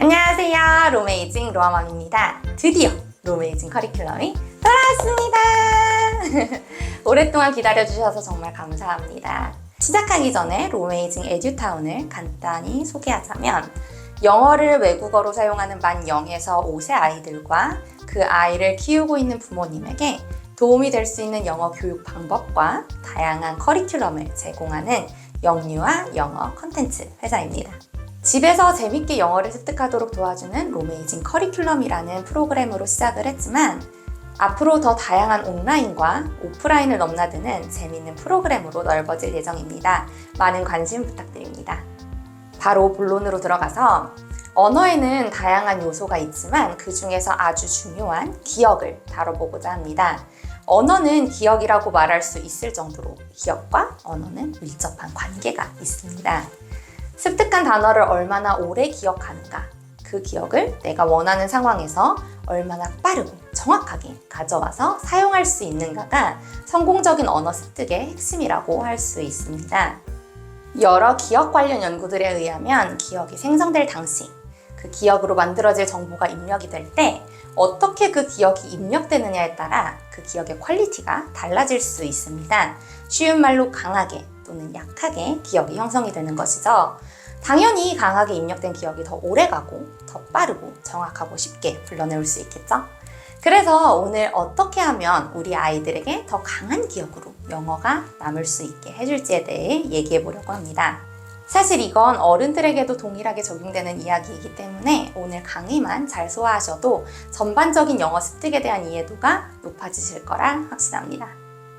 안녕하세요. 로메이징 로아맘입니다. 드디어 로메이징 커리큘럼이 돌아왔습니다. 오랫동안 기다려주셔서 정말 감사합니다. 시작하기 전에 로메이징 에듀타운을 간단히 소개하자면 영어를 외국어로 사용하는 만 0에서 5세 아이들과 그 아이를 키우고 있는 부모님에게 도움이 될 수 있는 영어 교육 방법과 다양한 커리큘럼을 제공하는 영유아 영어 컨텐츠 회사입니다. 집에서 재밌게 영어를 습득하도록 도와주는 로메이징 커리큘럼이라는 프로그램으로 시작을 했지만 앞으로 더 다양한 온라인과 오프라인을 넘나드는 재밌는 프로그램으로 넓어질 예정입니다. 많은 관심 부탁드립니다. 바로 본론으로 들어가서 언어에는 다양한 요소가 있지만 그 중에서 아주 중요한 기억을 다뤄보고자 합니다. 언어는 기억이라고 말할 수 있을 정도로 기억과 언어는 밀접한 관계가 있습니다. 습득한 단어를 얼마나 오래 기억하는가, 그 기억을 내가 원하는 상황에서 얼마나 빠르고 정확하게 가져와서 사용할 수 있는가가 성공적인 언어 습득의 핵심이라고 할 수 있습니다. 여러 기억 관련 연구들에 의하면 기억이 생성될 당시 그 기억으로 만들어질 정보가 입력이 될 때 어떻게 그 기억이 입력되느냐에 따라 그 기억의 퀄리티가 달라질 수 있습니다. 쉬운 말로 강하게 또는 약하게 기억이 형성이 되는 것이죠. 당연히 강하게 입력된 기억이 더 오래 가고 더 빠르고 정확하고 쉽게 불러내올 수 있겠죠? 그래서 오늘 어떻게 하면 우리 아이들에게 더 강한 기억으로 영어가 남을 수 있게 해줄지에 대해 얘기해 보려고 합니다. 사실 이건 어른들에게도 동일하게 적용되는 이야기이기 때문에 오늘 강의만 잘 소화하셔도 전반적인 영어 습득에 대한 이해도가 높아지실 거라 확신합니다.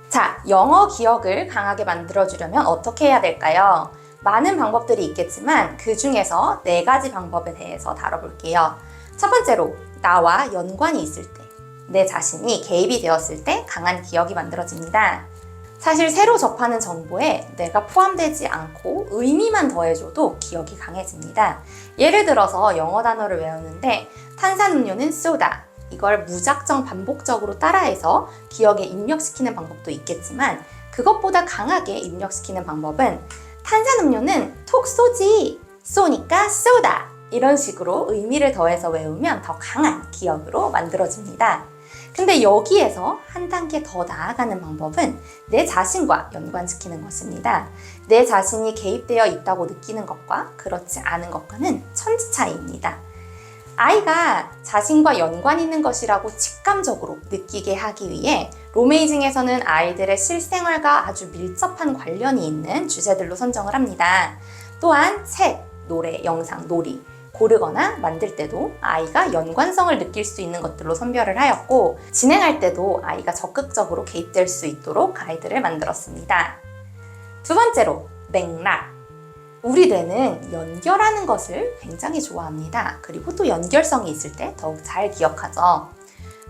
자, 영어 기억을 강하게 만들어주려면 어떻게 해야 될까요? 많은 방법들이 있겠지만 그 중에서 네 가지 방법에 대해서 다뤄볼게요. 첫 번째로, 나와 연관이 있을 때, 내 자신이 개입이 되었을 때 강한 기억이 만들어집니다. 사실 새로 접하는 정보에 내가 포함되지 않고 의미만 더해줘도 기억이 강해집니다. 예를 들어서 영어 단어를 외우는데 탄산음료는 쏘다. 이걸 무작정 반복적으로 따라해서 기억에 입력시키는 방법도 있겠지만 그것보다 강하게 입력시키는 방법은 탄산음료는 톡 쏘지. 쏘니까 쏘다. 이런 식으로 의미를 더해서 외우면 더 강한 기억으로 만들어집니다. 근데 여기에서 한 단계 더 나아가는 방법은 내 자신과 연관시키는 것입니다. 내 자신이 개입되어 있다고 느끼는 것과 그렇지 않은 것과는 천지 차이입니다. 아이가 자신과 연관 있는 것이라고 직감적으로 느끼게 하기 위해 로메이징에서는 아이들의 실생활과 아주 밀접한 관련이 있는 주제들로 선정을 합니다. 또한 책, 노래, 영상, 놀이, 고르거나 만들 때도 아이가 연관성을 느낄 수 있는 것들로 선별을 하였고 진행할 때도 아이가 적극적으로 개입될 수 있도록 가이드를 만들었습니다. 두 번째로 맥락. 우리 뇌는 연결하는 것을 굉장히 좋아합니다. 그리고 또 연결성이 있을 때 더욱 잘 기억하죠.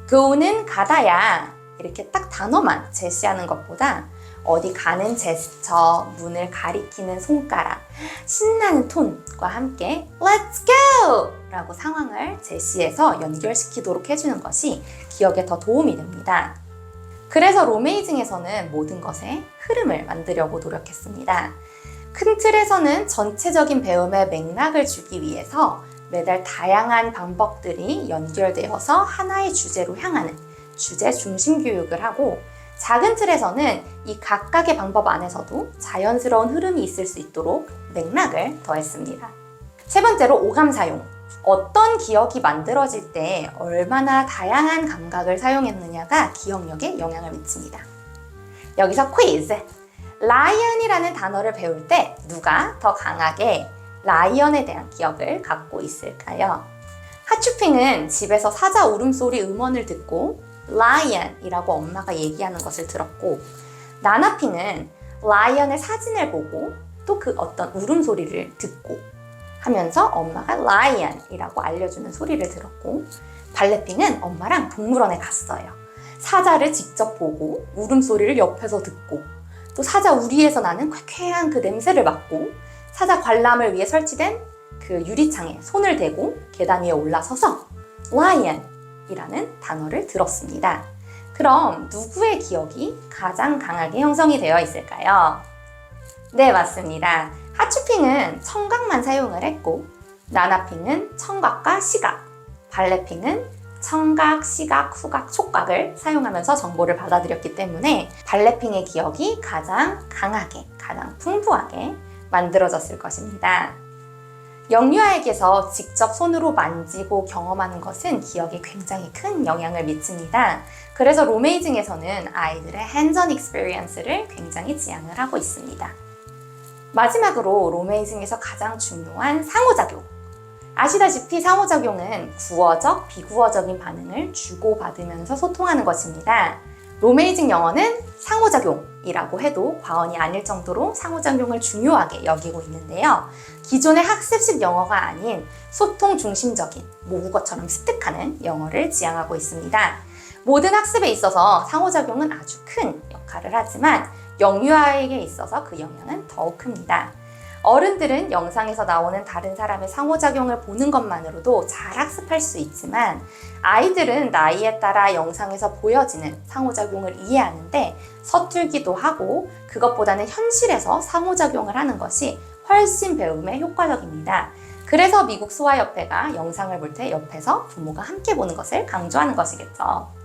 교우는 가다야 이렇게 딱 단어만 제시하는 것보다 어디 가는 제스처, 문을 가리키는 손가락, 신나는 톤과 함께 Let's go! 라고 상황을 제시해서 연결시키도록 해주는 것이 기억에 더 도움이 됩니다. 그래서 로메이징에서는 모든 것에 흐름을 만들려고 노력했습니다. 큰 틀에서는 전체적인 배움의 맥락을 주기 위해서 매달 다양한 방법들이 연결되어서 하나의 주제로 향하는 주제 중심 교육을 하고 작은 틀에서는 이 각각의 방법 안에서도 자연스러운 흐름이 있을 수 있도록 맥락을 더했습니다. 세 번째로 오감 사용. 어떤 기억이 만들어질 때 얼마나 다양한 감각을 사용했느냐가 기억력에 영향을 미칩니다. 여기서 퀴즈. 라이언이라는 단어를 배울 때 누가 더 강하게 라이언에 대한 기억을 갖고 있을까요? 하츄핑은 집에서 사자 울음소리 음원을 듣고 라이언이라고 엄마가 얘기하는 것을 들었고 나나핑은 라이언의 사진을 보고 또 그 어떤 울음소리를 듣고 하면서 엄마가 라이언이라고 알려주는 소리를 들었고 발레핑은 엄마랑 동물원에 갔어요. 사자를 직접 보고 울음소리를 옆에서 듣고 또 사자 우리에서 나는 쾌쾌한 그 냄새를 맡고 사자 관람을 위해 설치된 그 유리창에 손을 대고 계단 위에 올라서서 lion이라는 단어를 들었습니다. 그럼 누구의 기억이 가장 강하게 형성이 되어 있을까요? 네, 맞습니다. 하츄핑은 청각만 사용을 했고 나나핑은 청각과 시각, 발레핑은 청각, 시각, 후각, 촉각을 사용하면서 정보를 받아들였기 때문에 발레핑의 기억이 가장 강하게, 가장 풍부하게 만들어졌을 것입니다. 영유아에게서 직접 손으로 만지고 경험하는 것은 기억에 굉장히 큰 영향을 미칩니다. 그래서 로메이징에서는 아이들의 핸전 익스페리언스를 굉장히 지향을 하고 있습니다. 마지막으로 로메이징에서 가장 중요한 상호작용. 아시다시피 상호작용은 구어적, 비구어적인 반응을 주고받으면서 소통하는 것입니다. 로메이징 영어는 상호작용이라고 해도 과언이 아닐 정도로 상호작용을 중요하게 여기고 있는데요. 기존의 학습식 영어가 아닌 소통 중심적인 모국어처럼 습득하는 영어를 지향하고 있습니다. 모든 학습에 있어서 상호작용은 아주 큰 역할을 하지만 영유아에게 있어서 그 영향은 더욱 큽니다. 어른들은 영상에서 나오는 다른 사람의 상호작용을 보는 것만으로도 잘 학습할 수 있지만 아이들은 나이에 따라 영상에서 보여지는 상호작용을 이해하는데 서툴기도 하고 그것보다는 현실에서 상호작용을 하는 것이 훨씬 배움에 효과적입니다. 그래서 미국 소아협회가 영상을 볼 때 옆에서 부모가 함께 보는 것을 강조하는 것이겠죠.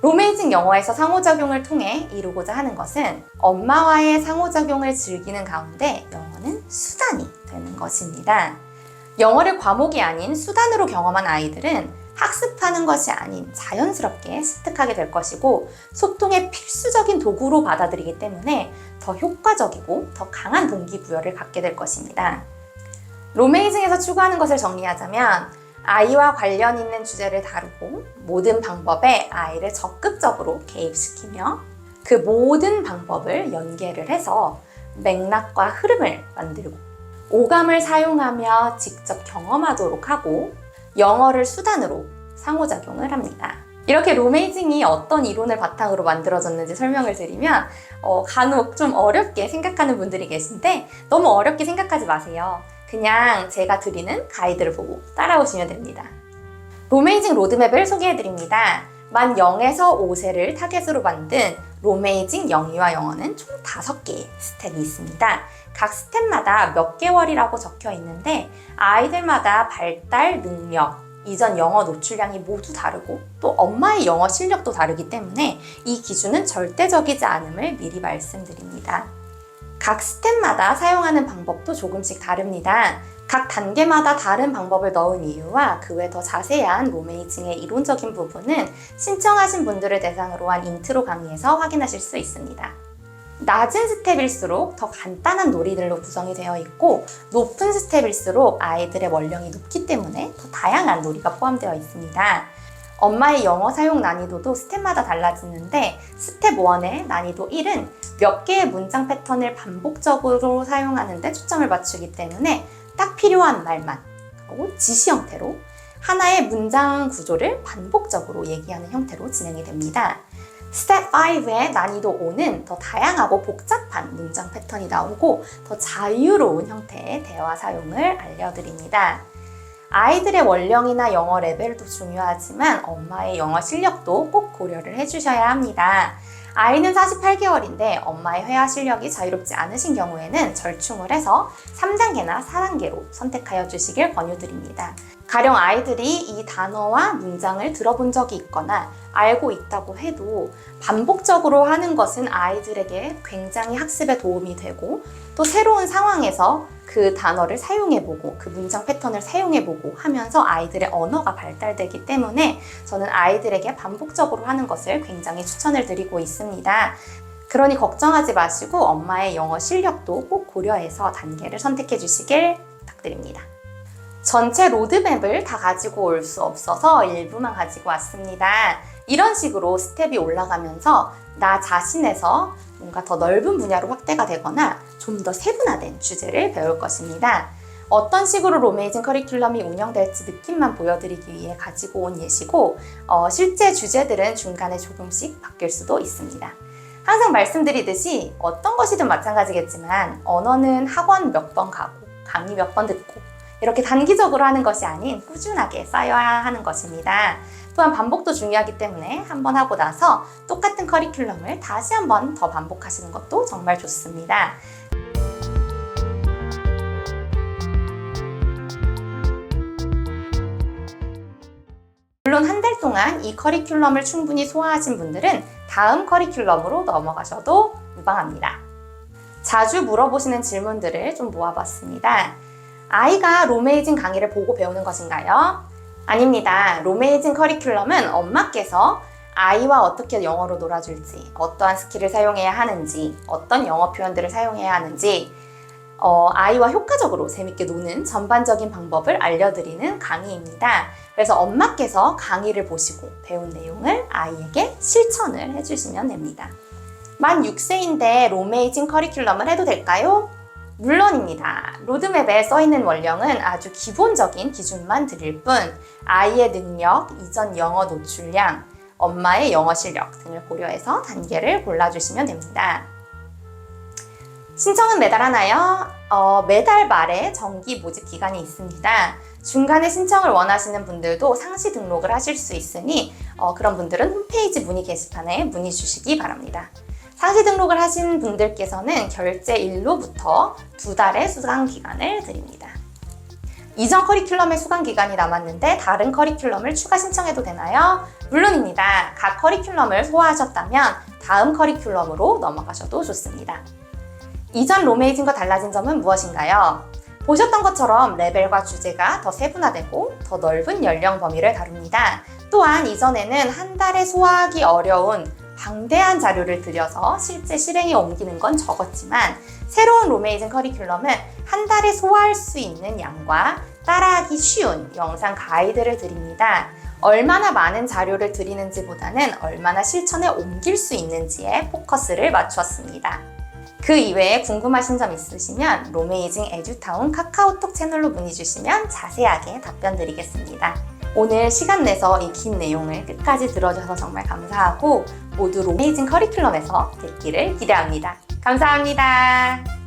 로메이징 영어에서 상호작용을 통해 이루고자 하는 것은 엄마와의 상호작용을 즐기는 가운데 영어는 수단이 되는 것입니다. 영어를 과목이 아닌 수단으로 경험한 아이들은 학습하는 것이 아닌 자연스럽게 습득하게 될 것이고 소통의 필수적인 도구로 받아들이기 때문에 더 효과적이고 더 강한 동기부여를 갖게 될 것입니다. 로메이징에서 추구하는 것을 정리하자면 아이와 관련 있는 주제를 다루고 모든 방법에 아이를 적극적으로 개입시키며 그 모든 방법을 연계를 해서 맥락과 흐름을 만들고 오감을 사용하며 직접 경험하도록 하고 영어를 수단으로 상호작용을 합니다. 이렇게 로메이징이 어떤 이론을 바탕으로 만들어졌는지 설명을 드리면 어, 간혹 좀 어렵게 생각하는 분들이 계신데 너무 어렵게 생각하지 마세요. 그냥 제가 드리는 가이드를 보고 따라오시면 됩니다. 로메이징 로드맵을 소개해드립니다. 만 0에서 5세를 타겟으로 만든 로메이징 영유아 영어는 총 5개의 스텝이 있습니다. 각 스텝마다 몇 개월이라고 적혀 있는데 아이들마다 발달, 능력, 이전 영어 노출량이 모두 다르고 또 엄마의 영어 실력도 다르기 때문에 이 기준은 절대적이지 않음을 미리 말씀드립니다. 각 스텝마다 사용하는 방법도 조금씩 다릅니다. 각 단계마다 다른 방법을 넣은 이유와 그 외 더 자세한 로메이징의 이론적인 부분은 신청하신 분들을 대상으로 한 인트로 강의에서 확인하실 수 있습니다. 낮은 스텝일수록 더 간단한 놀이들로 구성이 되어 있고 높은 스텝일수록 아이들의 원령이 높기 때문에 더 다양한 놀이가 포함되어 있습니다. 엄마의 영어 사용 난이도도 스텝마다 달라지는데 스텝 1의 난이도 1은 몇 개의 문장 패턴을 반복적으로 사용하는데 초점을 맞추기 때문에 딱 필요한 말만 그리고 지시 형태로 하나의 문장 구조를 반복적으로 얘기하는 형태로 진행이 됩니다. 스텝 5의 난이도 5는 더 다양하고 복잡한 문장 패턴이 나오고 더 자유로운 형태의 대화 사용을 알려드립니다. 아이들의 원령이나 영어 레벨도 중요하지만 엄마의 영어 실력도 꼭 고려를 해주셔야 합니다. 아이는 48개월인데 엄마의 회화 실력이 자유롭지 않으신 경우에는 절충을 해서 3단계나 4단계로 선택하여 주시길 권유드립니다. 가령 아이들이 이 단어와 문장을 들어본 적이 있거나 알고 있다고 해도 반복적으로 하는 것은 아이들에게 굉장히 학습에 도움이 되고 또 새로운 상황에서 그 단어를 사용해보고 그 문장 패턴을 사용해보고 하면서 아이들의 언어가 발달되기 때문에 저는 아이들에게 반복적으로 하는 것을 굉장히 추천을 드리고 있습니다. 그러니 걱정하지 마시고 엄마의 영어 실력도 꼭 고려해서 단계를 선택해 주시길 부탁드립니다. 전체 로드맵을 다 가지고 올 수 없어서 일부만 가지고 왔습니다. 이런 식으로 스텝이 올라가면서 나 자신에서 뭔가 더 넓은 분야로 확대가 되거나 좀 더 세분화된 주제를 배울 것입니다. 어떤 식으로 로메이징 커리큘럼이 운영될지 느낌만 보여드리기 위해 가지고 온 예시고 어, 실제 주제들은 중간에 조금씩 바뀔 수도 있습니다. 항상 말씀드리듯이 어떤 것이든 마찬가지겠지만 언어는 학원 몇 번 가고 강의 몇 번 듣고 이렇게 단기적으로 하는 것이 아닌 꾸준하게 쌓여야 하는 것입니다. 또한 반복도 중요하기 때문에 한 번 하고 나서 똑같은 커리큘럼을 다시 한 번 더 반복하시는 것도 정말 좋습니다. 물론 한 달 동안 이 커리큘럼을 충분히 소화하신 분들은 다음 커리큘럼으로 넘어가셔도 유방합니다. 자주 물어보시는 질문들을 좀 모아봤습니다. 아이가 로메이징 강의를 보고 배우는 것인가요? 아닙니다. 로메이징 커리큘럼은 엄마께서 아이와 어떻게 영어로 놀아줄지, 어떠한 스킬을 사용해야 하는지, 어떤 영어 표현들을 사용해야 하는지, 어, 아이와 효과적으로 재밌게 노는 전반적인 방법을 알려드리는 강의입니다. 그래서 엄마께서 강의를 보시고 배운 내용을 아이에게 실천을 해주시면 됩니다. 만 6세인데 로메이징 커리큘럼을 해도 될까요? 물론입니다. 로드맵에 써있는 원령은 아주 기본적인 기준만 드릴 뿐 아이의 능력, 이전 영어 노출량, 엄마의 영어 실력 등을 고려해서 단계를 골라주시면 됩니다. 신청은 매달 하나요? 어, 매달 말에 정기 모집 기간이 있습니다. 중간에 신청을 원하시는 분들도 상시 등록을 하실 수 있으니 어, 그런 분들은 홈페이지 문의 게시판에 문의 주시기 바랍니다. 상시 등록을 하신 분들께서는 결제일로부터 두 달의 수강 기간을 드립니다. 이전 커리큘럼의 수강 기간이 남았는데 다른 커리큘럼을 추가 신청해도 되나요? 물론입니다. 각 커리큘럼을 소화하셨다면 다음 커리큘럼으로 넘어가셔도 좋습니다. 이전 로메이징과 달라진 점은 무엇인가요? 보셨던 것처럼 레벨과 주제가 더 세분화되고 더 넓은 연령 범위를 다룹니다. 또한 이전에는 한 달에 소화하기 어려운 방대한 자료를 들여서 실제 실행에 옮기는 건 적었지만 새로운 로메이징 커리큘럼은 한 달에 소화할 수 있는 양과 따라하기 쉬운 영상 가이드를 드립니다. 얼마나 많은 자료를 드리는지보다는 얼마나 실천에 옮길 수 있는지에 포커스를 맞추었습니다. 그 이외에 궁금하신 점 있으시면 로메이징 에듀타운 카카오톡 채널로 문의 주시면 자세하게 답변 드리겠습니다. 오늘 시간 내서 이 긴 내용을 끝까지 들어줘서 정말 감사하고 모두 로메이징 커리큘럼에서 듣기를 기대합니다. 감사합니다.